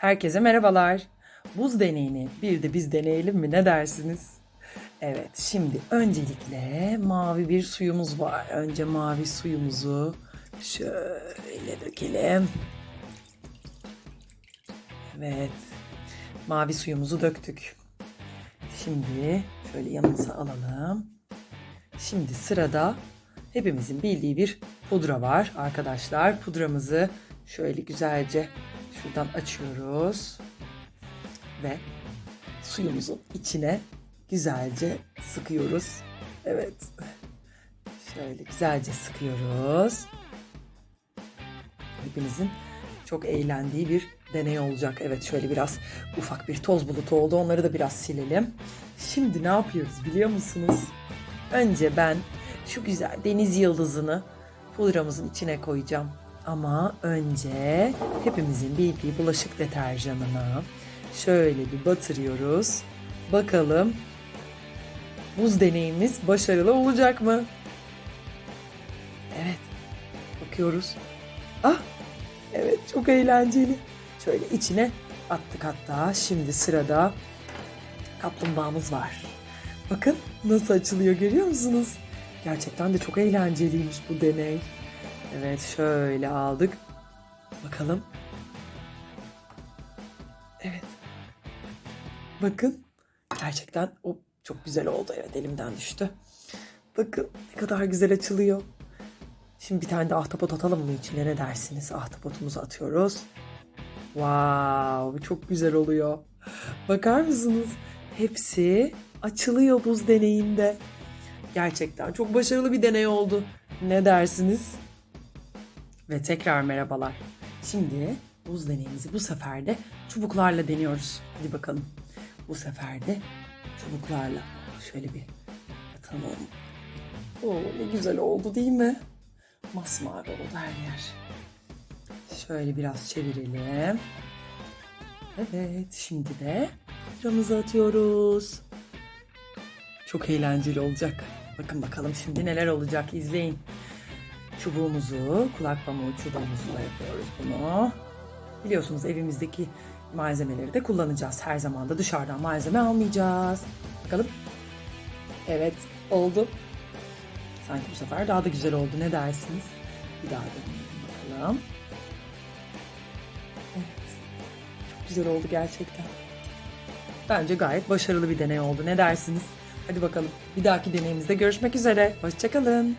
Herkese merhabalar. Buz deneyini bir de biz deneyelim mi ne dersiniz? Evet şimdi öncelikle mavi bir suyumuz var. Önce mavi suyumuzu şöyle dökelim. Evet mavi suyumuzu döktük. Şimdi şöyle yanımıza alalım. Şimdi sırada hepimizin bildiği bir pudra var arkadaşlar. Pudramızı şöyle güzelce şuradan açıyoruz ve suyumuzun içine güzelce sıkıyoruz. Evet. Şöyle güzelce sıkıyoruz. Hepinizin çok eğlendiği bir deney olacak. Evet şöyle biraz ufak bir toz bulutu oldu. Onları da biraz silelim. Şimdi ne yapıyoruz biliyor musunuz? Önce ben şu güzel deniz yıldızını pudramızın içine koyacağım. Ama önce hepimizin bildiği bulaşık deterjanına şöyle bir batırıyoruz. Bakalım buz deneyimiz başarılı olacak mı? Evet. Bakıyoruz. Ah! Evet çok eğlenceli. Şöyle içine attık hatta. Şimdi sırada kaplumbağamız var. Bakın nasıl açılıyor görüyor musunuz? Gerçekten de çok eğlenceliymiş bu deney. Evet şöyle aldık. Bakalım. Evet. Bakın. Gerçekten o çok güzel oldu. Evet elimden düştü. Bakın ne kadar güzel açılıyor. Şimdi bir tane de ahtapot atalım mı içine ne dersiniz? Ahtapotumuzu atıyoruz. Wow çok güzel oluyor. Bakar mısınız? Hepsi açılıyor buz deneyinde. Gerçekten çok başarılı bir deney oldu. Ne dersiniz? Ve tekrar merhabalar. Şimdi buz deneyimizi bu sefer de çubuklarla deniyoruz. Hadi bakalım. Bu sefer de çubuklarla. Şöyle bir atalım. Oo, ne güzel oldu değil mi? Masmavi oldu her yer. Şöyle biraz çevirelim. Evet, şimdi de pudramızı atıyoruz. Çok eğlenceli olacak. Bakın bakalım şimdi neler olacak izleyin. Çubuğumuzu, kulak pamuğu çubuğumuzla yapıyoruz bunu. Biliyorsunuz evimizdeki malzemeleri de kullanacağız. Her zaman da dışarıdan malzeme almayacağız. Bakalım. Evet, oldu. Sanki bu sefer daha da güzel oldu. Ne dersiniz? Bir daha deneyelim bakalım. Evet. Çok güzel oldu gerçekten. Bence gayet başarılı bir deney oldu. Ne dersiniz? Hadi bakalım. Bir dahaki deneyimizde görüşmek üzere. Hoşçakalın.